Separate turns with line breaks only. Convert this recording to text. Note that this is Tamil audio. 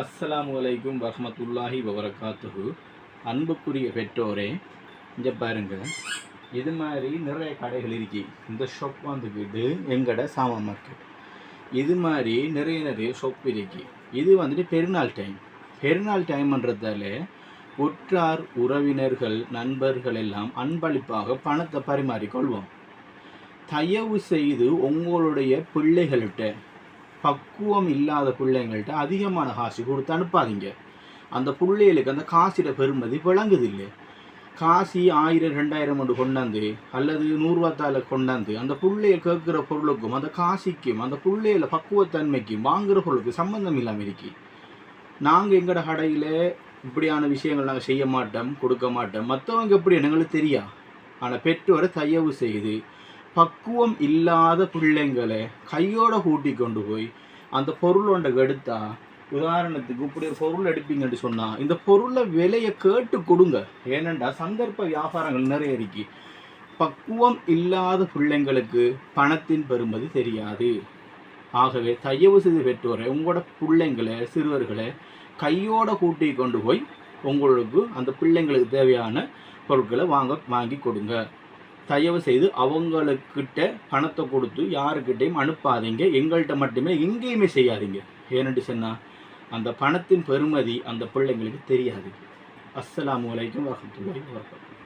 அஸ்ஸலாமு வலைக்கும் வரமத்துல்லாஹி வபரகாத்துஹு. அன்புக்குரிய பெற்றோரே இங்கே பாருங்க. இது மாதிரி நிறைய கடைகள் இருக்கு. இந்த ஷாப் வந்துக்கிட்டு எங்கட சாமான் மார்க்கெட் இது மாதிரி நிறைய நிறைய ஷாப் இருக்கு. இது வந்துட்டு பெருநாள் டைம் பெருநாள் டைம்ன்றதால உற்றார் உறவினர்கள் நண்பர்கள் எல்லாம் அன்பளிப்பாக பணத்தை பரிமாறிக்கொள்வோம். தயவு செய்து உங்களுடைய பிள்ளைகள்கிட்ட பக்குவம் இல்லாத பிள்ளைங்கள்ட்ட அதிகமான காசு கொடுத்து அனுப்பாதீங்க. அந்த பிள்ளைகளுக்கு அந்த காசிட பெருமதி விளங்குது இல்லை காசி ஆயிரம் ரெண்டாயிரம் கொண்டு கொண்டாந்து அல்லது நூறுரூவாத்தால கொண்டாந்து அந்த பிள்ளைய கேட்குற பொருளுக்கும் அந்த காசிக்கும் அந்த பிள்ளையில பக்குவத்தன்மைக்கும் வாங்குற பொருளுக்கு சம்பந்தம் இல்லாமல் இருக்கு. நாங்கள் எங்களோட கடையில் இப்படியான விஷயங்கள் நாங்கள் செய்ய மாட்டோம் கொடுக்க மாட்டோம். மற்றவங்க எப்படி எங்களுக்கு தெரியா? ஆனால் பெற்றோரை தயவு செய்து பக்குவம் இல்லாத பிள்ளைங்களை கையோட கூட்டி கொண்டு போய் அந்த பொருள் ஒன்றை எடுத்தா உதாரணத்துக்கு இப்படி ஒரு பொருள் எடுப்பீங்கன்னு சொன்னால் இந்த பொருளை விலையை கேட்டு கொடுங்க. ஏனென்றா சந்தர்ப்ப வியாபாரங்கள் நிறைய இருக்கு. பக்குவம் இல்லாத பிள்ளைங்களுக்கு பணத்தின் பெறுமதி தெரியாது. ஆகவே தயவு செய்து பெற்றோரை உங்களோட பிள்ளைங்களை சிறுவர்களை கையோட கூட்டி கொண்டு போய் உங்களுக்கு அந்த பிள்ளைங்களுக்கு தேவையான பொருட்களை வாங்க வாங்கி கொடுங்க. தயவு செய்து அவங்களுக்கிட்ட பணத்தை கொடுத்து யாருக்கிட்டையும் அனுப்பாதீங்க. எங்கள்கிட்ட மட்டுமே எங்கேயுமே செய்யாதீங்க. ஏன்னு சொன்னால் அந்த பணத்தின் பெருமதி அந்த பிள்ளைங்களுக்கு தெரியாது. அஸ்ஸலாமு வலைக்கும் வரஹ்மத்துல்லாஹி வபரகாத்துஹு.